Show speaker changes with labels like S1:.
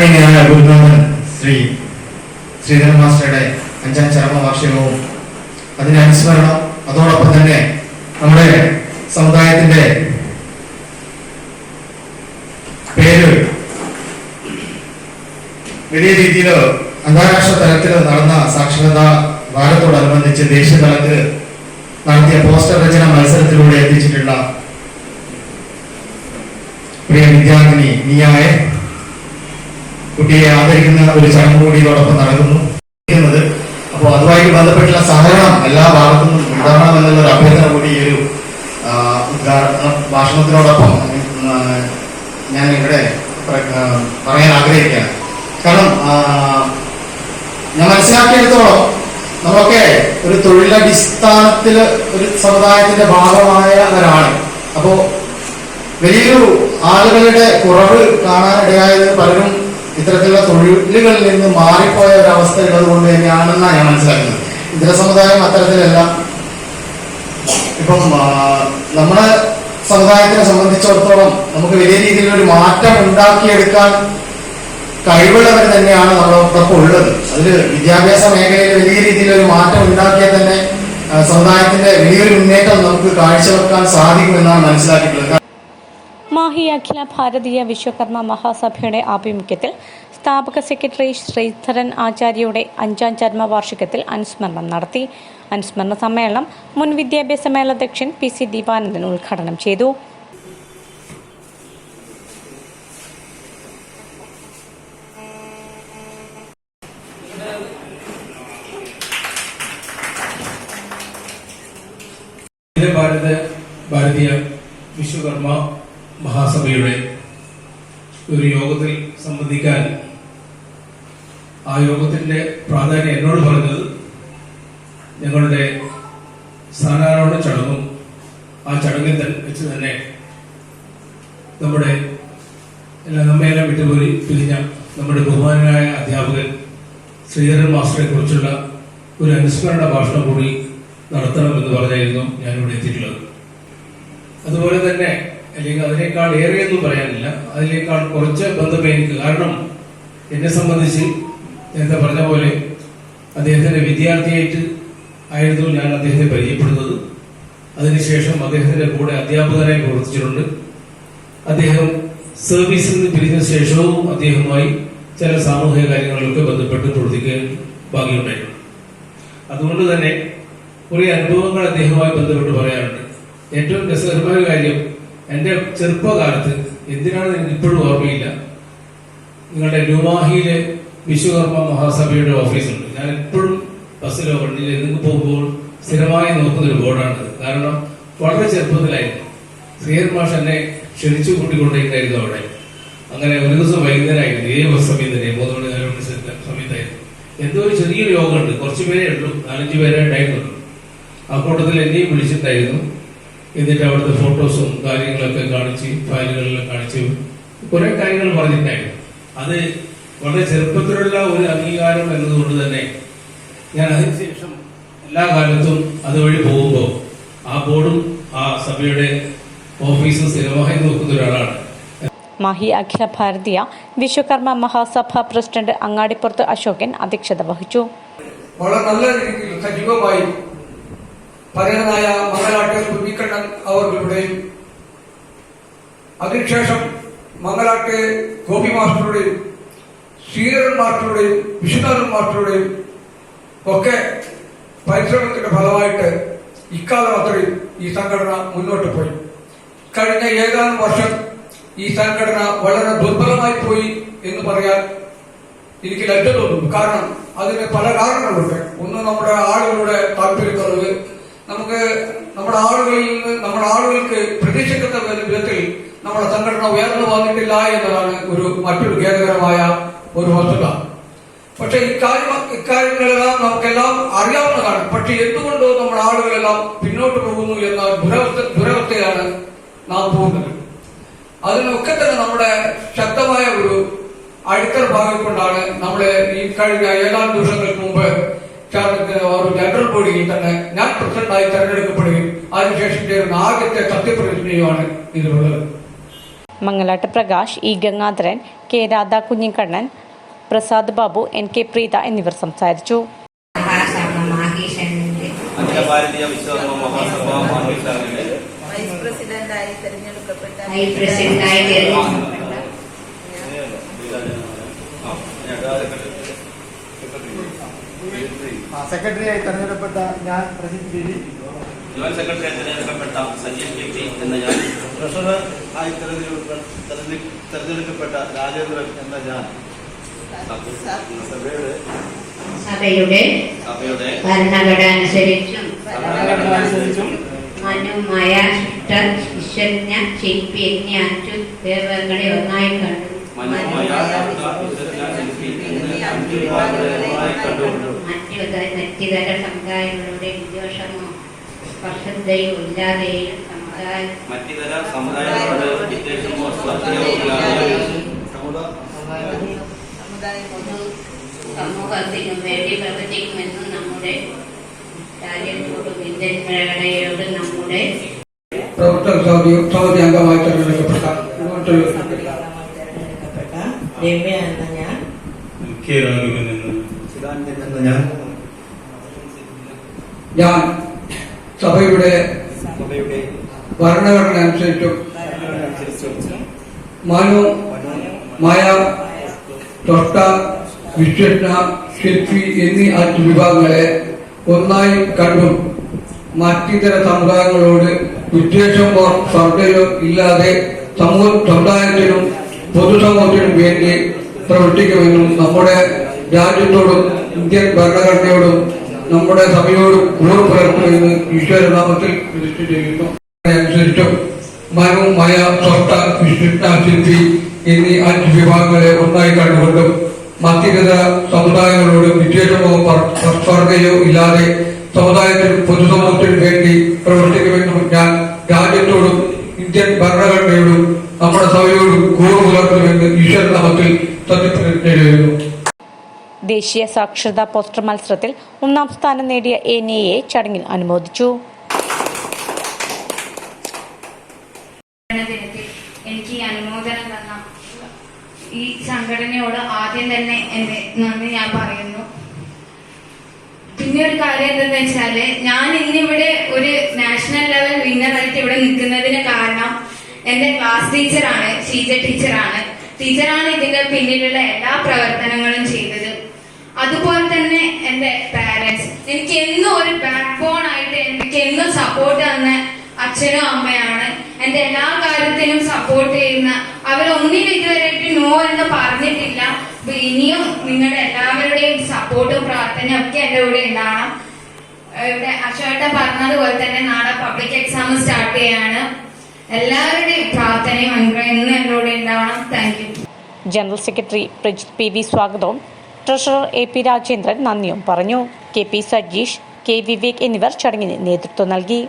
S1: ആദരണീയനായ ഗുരുനാഥൻ ശ്രീ ശ്രീധരൻ മാസ്റ്ററുടെ അഞ്ചാം ചരമവാർഷികവും അതിന്റെ അനുസ്മരണം അതോടൊപ്പം തന്നെ നമ്മുടെ സമുദായത്തിന്റെ പേര് വലിയ രീതിയിൽ അന്താരാഷ്ട്ര തലത്തിൽ നടന്ന സാക്ഷരതാ വാരത്തോടനുബന്ധിച്ച് ദേശീയ തലത്തിൽ നടത്തിയ പോസ്റ്റർ രചന മത്സരത്തിലൂടെ എത്തിച്ചിട്ടുള്ള പ്രിയ വിദ്യാർത്ഥിനി നിയായ കുട്ടിയെ ആദരിക്കുന്ന ഒരു ചടങ്ങ് കൂടി ഇതോടൊപ്പം നടക്കുന്നു. അപ്പോൾ അതുമായിട്ട് ബന്ധപ്പെട്ടുള്ള സഹകരണം എല്ലാ ഭാഗത്തും ഉണ്ടാകണം എന്നുള്ള ഒരു അഭ്യർത്ഥന കൂടി ഈ ഒരു ഭാഷണത്തിനോടൊപ്പം ഞാൻ ഇവിടെ പറയാൻ ആഗ്രഹിക്കുകയാണ്. കാരണം ഞാൻ മനസ്സിലാക്കിയെടുത്തോളം നമ്മളൊക്കെ ഒരു തൊഴിലടിസ്ഥാനത്തിൽ ഒരു സമുദായത്തിന്റെ ഭാഗമായവരാണ് അപ്പോ വലിയൊരു ആളുകളുടെ കുറവ് കാണാനിടയായത് പലരും ഇത്തരത്തിലുള്ള തൊഴിലുകളിൽ നിന്ന് മാറിപ്പോയ ഒരു അവസ്ഥ ഉള്ളത് കൊണ്ട് തന്നെയാണെന്നാണ് ഞാൻ മനസ്സിലാക്കുന്നത്. ഇതര സമുദായം അത്തരത്തിലല്ല. ഇപ്പം നമ്മുടെ സമുദായത്തിനെ സംബന്ധിച്ചിടത്തോളം നമുക്ക് വലിയ രീതിയിൽ ഒരു മാറ്റം ഉണ്ടാക്കിയെടുക്കാൻ കഴിവുള്ളവർ തന്നെയാണ് നമ്മളോടൊപ്പം ഉള്ളത്. അതിൽ വിദ്യാഭ്യാസ മേഖലയിൽ വലിയ രീതിയിലൊരു മാറ്റം ഉണ്ടാക്കിയാൽ തന്നെ സമുദായത്തിന്റെ വലിയൊരു മുന്നേറ്റം നമുക്ക് കാഴ്ചവെക്കാൻ സാധിക്കുമെന്നാണ് മനസ്സിലാക്കിയിട്ടുള്ളത്.
S2: മാഹി അഖില ഭാരതീയ വിശ്വകർമ്മ മഹാസഭയുടെ ആഭിമുഖ്യത്തിൽ സ്ഥാപക സെക്രട്ടറി ശ്രീധരൻ ആചാര്യയുടെ അഞ്ചാം ചരമവാർഷികത്തിൽ അനുസ്മരണം നടത്തി. അനുസ്മരണ സമ്മേളനം മുൻ വിദ്യാഭ്യാസ മേലധ്യക്ഷൻ പി സി ദീപാനന്ദൻ ഉദ്ഘാടനം ചെയ്തു.
S3: ഭാരതീയ വിശ്വകർമ്മ മഹാസഭയുടെ ഒരു യോഗത്തിൽ സംബന്ധിക്കാൻ ആ യോഗത്തിന്റെ പ്രാധാന്യം എന്നോട് പറഞ്ഞത് ഞങ്ങളുടെ സ്ഥാനാരോഹണ ചടങ്ങും ആ ചടങ്ങിൽ വെച്ച് തന്നെ നമ്മുടെ എല്ലാ നമ്മയെല്ലാം വിട്ടുപോയി പിരിഞ്ഞ നമ്മുടെ ബഹുമാനായ അധ്യാപകൻ ശ്രീധരൻ മാസ്റ്ററെ കുറിച്ചുള്ള ഒരു അനുസ്മരണ ഭാഷണം കൂടി നടത്തണമെന്ന് പറഞ്ഞായിരുന്നു ഞാനിവിടെ എത്തിയിട്ടുള്ളത്. അതുപോലെ തന്നെ അല്ലെങ്കിൽ അതിനേക്കാൾ ഏറെയൊന്നും പറയാനില്ല. അതിനേക്കാൾ കുറച്ച് ബന്ധമേ എനിക്ക്. കാരണം എന്നെ സംബന്ധിച്ച് നേരത്തെ പറഞ്ഞ പോലെ അദ്ദേഹത്തിന്റെ വിദ്യാർത്ഥിയായിട്ട് ആയിരുന്നു ഞാൻ അദ്ദേഹത്തെ പരിചയപ്പെടുന്നത്. അതിനുശേഷം അദ്ദേഹത്തിന്റെ കൂടെ അധ്യാപകനായി പ്രവർത്തിച്ചിട്ടുണ്ട്. അദ്ദേഹം സർവീസിൽ നിന്ന് പിരിഞ്ഞ ശേഷവും അദ്ദേഹവുമായി ചില സാമൂഹിക കാര്യങ്ങളിലൊക്കെ ബന്ധപ്പെട്ട് പ്രവർത്തിക്കാൻ ഭാഗ്യമുണ്ടായിരുന്നു. അതുകൊണ്ട് തന്നെ കുറെ അനുഭവങ്ങൾ അദ്ദേഹവുമായി ബന്ധപ്പെട്ട് പറയാറുണ്ട്. ഏറ്റവും രസകരമായ കാര്യം എന്റെ ചെറുപ്പകാലത്ത് എന്തിനാണ് ഇപ്പോഴും ഓർമ്മയില്ല? നിങ്ങളുടെ ന്യൂമാഹിയിലെ വിശ്വകർമ്മ മഹാസഭയുടെ ഓഫീസുണ്ട്. ഞാൻ എപ്പോഴും ബസ്സിലോ വണ്ടിയിലോ എന്തെങ്കിലും പോകുമ്പോൾ സ്ഥിരമായി നോക്കുന്ന ഒരു ബോർഡാണ് കാരണം വളരെ ചെറുപ്പത്തിലായിരുന്നു. ശ്രീഹർ മാഷ് എന്നെ ക്ഷണിച്ചു കൂട്ടിക്കൊണ്ടേക്കായിരുന്നു അവിടെ. അങ്ങനെ ഒരു ദിവസം വൈകുന്നേരമായിരുന്നു. ഏഴ് ബസ് സമയം തന്നെ മൂന്ന് മണി നാല് മണി സമയത്ത് സമയത്തായിരുന്നു. എന്തോ ഒരു ചെറിയൊരു യോഗമുണ്ട്. കുറച്ച് പേരേ ഉള്ളൂ. നാലഞ്ച് പേരെ ഉണ്ടായിരുന്നുള്ളൂ. ആ കൂട്ടത്തിൽ എന്നെയും വിളിച്ചിട്ടുണ്ടായിരുന്നു. എന്നിട്ട് അവിടുത്തെ ഫോട്ടോസും കാര്യങ്ങളൊക്കെ കാണിച്ച് ഫയലുകളിലും കാണിച്ച് കുറെ കാര്യങ്ങൾ പറഞ്ഞിട്ടുണ്ടായിരുന്നു. അത് വളരെ ചെറുപ്പത്തിലുള്ള ഒരു അംഗീകാരം എന്നതുകൊണ്ട് തന്നെ ഞാൻ അതിനുശേഷം എല്ലാ കാലത്തും അതുവഴി പോകുമ്പോൾ ആ ബോർഡും ആ സഭയുടെ ഓഫീസും സ്ഥിരമായി നോക്കുന്ന ഒരാളാണ്.
S2: മാഹി അഖില ഭാരതീയ വിശ്വകർമ്മ മഹാസഭ പ്രസിഡന്റ് അങ്ങാടിപ്പുറത്ത് അശോകൻ അധ്യക്ഷത വഹിച്ചു.
S4: വളരെ നല്ല രീതിയിൽ സജീവമായി പരേതനായ മംഗലാട്ട് കുഞ്ഞിക്കണ്ണൻ അവർകളുടെയും അതിനുശേഷം മംഗലാട്ട് ഗോപി മാസ്റ്ററുടെയും ശ്രീധരൻ മാസ്റ്ററുടെയും വിശ്വനാഥൻ മാസ്റ്ററുടെയും ഒക്കെ പരിശ്രമത്തിന്റെ ഫലമായിട്ട് ഇക്കാലം അത്രയും ഈ സംഘടന മുന്നോട്ട് പോയി. കഴിഞ്ഞ ഏതാനും വർഷം ഈ സംഘടന വളരെ ദുർബലമായി പോയി എന്ന് പറയാൻ എനിക്ക് ലജ്ജ തോന്നുന്നു. കാരണം അതിന് പല കാരണങ്ങളുണ്ട്. ഒന്ന് നമ്മുടെ ആളുകളുടെ താല്പര്യക്കുറവ് നമുക്ക് നമ്മുടെ ആളുകളിൽ നിന്ന് നമ്മുടെ ആളുകൾക്ക് പ്രതീക്ഷിക്കുന്ന വിധത്തിൽ നമ്മുടെ സംഘടന ഉയർന്നു വന്നിട്ടില്ല എന്നതാണ് ഒരു മറ്റൊരു ഖേദകരമായ ഒരു വസ്തുത. പക്ഷെ ഇക്കാര്യം ഇക്കാര്യങ്ങളെല്ലാം നമുക്കെല്ലാം അറിയാവുന്നതാണ്. പക്ഷെ എന്തുകൊണ്ടോ നമ്മുടെ ആളുകളെല്ലാം പിന്നോട്ട് പോകുന്നു എന്ന ദുരവസ്ഥ ദുരവസ്ഥയാണ് നാം പോകുന്നത്. അതിനൊക്കെ തന്നെ നമ്മുടെ ശക്തമായ ഒരു അടിത്തറ ഭാഗം കൊണ്ടാണ് നമ്മളെ ഈ കഴിഞ്ഞ ഏതാനും ദിവസങ്ങൾക്ക് മുമ്പ് ഒരു ജനറൽ ബോഡിയിൽ തന്നെ ഞാൻ പ്രസിഡന്റായി തെരഞ്ഞെടുക്കപ്പെടുകയും അതിനുശേഷം ചേരുന്ന ആദ്യത്തെ സത്യപ്രതിജ്ഞയുമാണ് ഇതിലുള്ളത്.
S2: Mangalat Prakash E Gangadharan K Radha Kunhikannan Prasad Babu N K Preetha എന്നിവർ സംസാരിച്ചു.
S5: ഭാരതീയ വിശ്വകർമ്മ മഹാസഭ
S6: വൈസ് പ്രസിഡന്റായി തെരഞ്ഞെടുക്കപ്പെട്ട
S5: തിരഞ്ഞെടുക്കപ്പെട്ട
S1: സെക്രട്ടറിയായി തെരഞ്ഞെടുപ്പെട്ട ഞാൻ പ്രജിത് ബിബി
S5: ജോയിന്റ് സെക്രട്ടറി തിരഞ്ഞെടുക്കപ്പെട്ട സജീവ് കെ പി എന്ന ഞാൻ
S7: ട്രഷറർ ആയി തെരഞ്ഞെടുക്ക- തെരഞ്ഞെ- തെരഞ്ഞെടുക്കപ്പെട്ട രാജേന്ദ്രൻ എന്ന ഞാൻ. സഭയുടെ
S6: സഭയുടെ
S5: സഭയുടെ
S6: ഭരണഘടന അനുസരിച്ചും
S5: ഭരണഘടന അനുസരിച്ചും
S6: മനുമായ ശിഷ്ട ശിഷ്യജ്ഞ ശില്പി എന്നീ അഞ്ചു വിഭാഗങ്ങളെ ഒന്നായി കണ്ടു.
S5: മനോമയ ശില്പി എന്നീ അഞ്ച് വിഭാഗങ്ങളെ ഒന്നായി കണ്ടുകൊണ്ടു.
S6: മറ്റു മറ്റിതര സമുദായങ്ങളുടെ വിദ്വേഷമോ സ്പർശതയോ ഇല്ലാതെയും സമുദായ
S5: മറ്റിതര സമുദായങ്ങളോട് വിദ്വേഷമോ സ്വാധീനമോ ഇല്ലാതെ
S6: പൊതു സമൂഹത്തിനും വേണ്ടി പ്രവർത്തിക്കുമെന്നും നമ്മുടെ രാജ്യത്തോടും ഇന്ത്യൻ മേഖലയോട് നമ്മുടെ
S4: പ്രവർത്തക അംഗമായി തെരഞ്ഞെടുക്കപ്പെട്ട
S8: രമ്യ എന്ന ഞാൻ.
S1: എന്ന ഞാൻ
S4: ഞാൻ സഭയുടെ
S1: സഭയുടെ
S4: ഭരണഘടന അനുസരിച്ചും മനു മായ തൊട്ട വിശ്വജ്ഞ ശില്പി എന്നീ അഞ്ച് വിഭാഗങ്ങളെ ഒന്നായി കണ്ടും മറ്റിതര സമുദായങ്ങളോട് വിദ്വേഷമോ സ്പർദ്ധയോ ഇല്ലാതെ സമൂഹ സമുദായത്തിനും പൊതുസമൂഹത്തിനും വേണ്ടി പ്രവർത്തിക്കുമെന്നും നമ്മുടെ രാജ്യത്തോടും ഇന്ത്യൻ ഭരണഘടനയോടും നമ്മുടെ സഭയോടും കൂറ് പുലർത്തുമെന്ന് ഈശ്വരനാമത്തിൽ പ്രതിഷ്ഠ ചെയ്യുന്നു അനുസരിച്ചും മനു മയ സ്വത്ത വിശിഷ്ട ശില്പി എന്നീ അഞ്ച് വിഭാഗങ്ങളെ ഒന്നായി കണ്ടുകൊണ്ടും മധ്യഗത സമുദായങ്ങളോട് വിദ്വേഷമോ സ്വർഗയോ ഇല്ലാതെ സമുദായത്തിനും പൊതുസമൂഹത്തിനും വേണ്ടി പ്രവർത്തിക്കുമെന്നും ഞാൻ രാജ്യത്തോടും ഇന്ത്യൻ ഭരണഘടനയോടും നമ്മുടെ സഭയോടും കൂറ് പുലർത്തുമെന്ന് ഈശ്വരനാമത്തിൽ സത്യപ്രതിജ്ഞ ചെയ്യുന്നു.
S2: ദേശീയ സാക്ഷരതാ പോസ്റ്റർ മത്സരത്തിൽ ഒന്നാം സ്ഥാനം നേടിയ എ ചടങ്ങിൽ അനുമോദിച്ചു.
S9: എനിക്ക് അനുമോദനം തന്ന ഈ സംഘടനയോട് ആദ്യം തന്നെ എന്റെ നന്ദി ഞാൻ പറയുന്നു. പിന്നെ ഒരു കാര്യം എന്തെന്ന് വെച്ചാൽ ഞാൻ ഇന്നിവിടെ ഒരു നാഷണൽ ലെവൽ വിന്നറായിട്ട് ഇവിടെ നിൽക്കുന്നതിന് കാരണം എന്റെ ക്ലാസ് ടീച്ചറാണ് ടീച്ചറാണ് ടീച്ചറാണ് ഇതിന്റെ പിന്നിലുള്ള എല്ലാ പ്രവർത്തനങ്ങളും ചെയ്തത്. അതുപോലെ തന്നെ എന്റെ പാരന്റ്സ് എനിക്ക് എന്നും ഒരു ബാക്ക് ബോൺ ആയിട്ട് എനിക്ക് എന്നും സപ്പോർട്ട് തന്ന അച്ഛനും അമ്മയാണ്. എന്റെ എല്ലാ കാര്യത്തിനും സപ്പോർട്ട് ചെയ്യുന്ന അവരൊന്നിനും ഇതുവരെയായിട്ട് നോ എന്ന് പറഞ്ഞിട്ടില്ല. അപ്പൊ ഇനിയും നിങ്ങളുടെ എല്ലാവരുടെയും സപ്പോർട്ടും പ്രാർത്ഥനയും ഒക്കെ എന്റെ കൂടെ ഉണ്ടാവണം. ഏഹ് ഇവിടെ അശോട്ട പറഞ്ഞതുപോലെ തന്നെ നാളെ പബ്ലിക് എക്സാം സ്റ്റാർട്ട് ചെയ്യാണ്. എല്ലാവരുടെയും പ്രാർത്ഥനയും അനുഗ്രഹം എന്റെ കൂടെ ഉണ്ടാവണം. Thank you
S2: general secretary Prajith P V സ്വാഗതവും. ട്രഷറർ എ പി രാജേന്ദ്രൻ നന്ദിയും പറഞ്ഞു. K P Sajeesh K Vivek എന്നിവർ ചടങ്ങിന് നേതൃത്വം നൽകി.